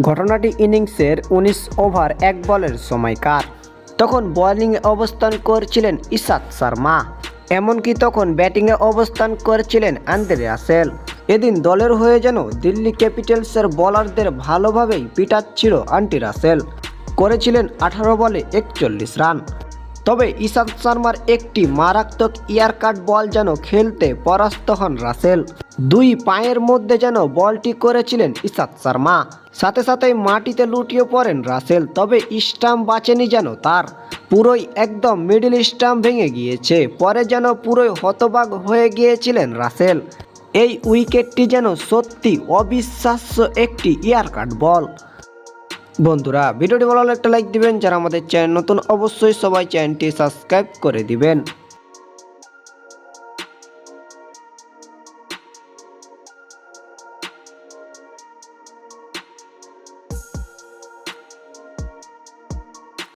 ঘটনাটি ইনিংসের উনিশ ওভার এক বলের সময়কার। তখন বোলিংয়ে অবস্থান করছিলেন ইশাত শর্মা। এমনকি তখন ব্যাটিংয়ে অবস্থান করছিলেন আন্দ্রে রাসেল। এদিন দলের হয়ে যেন দিল্লি ক্যাপিটালসের বোলারদের ভালোভাবেই পিটাচ্ছিল আন্টি রাসেল। করেছিলেন আঠারো বলে একচল্লিশ রান। তবে ঈশান্ত শর্মার একটি মারাত্মক ইয়ারকাট বল যেন খেলতে পরাস্ত হন রাসেল। দুই পায়ের মধ্যে যেন বলটি করেছিলেন ঈশান্ত শর্মা। সাথে সাথে মাটিতে লুটিয়ে পড়েন রাসেল, তবে স্টাম্প বাঁচেনি যেন তার। পুরোই একদম মিডল স্টাম্প ভেঙে গিয়েছে, পরে যেন পুরোই হতবাক হয়ে গিয়েছিলেন রাসেল। এই উইকেটটি যেন সত্যি অবিশ্বাস্য একটি ইয়ারকাট বল। বন্ধুরা, ভিডিওটি ভালো লাগলে একটা লাইক দিবেন। যারা আমাদের চ্যানেল নতুন, অবশ্যই সবাই চ্যানেলটি সাবস্ক্রাইব করে দিবেন।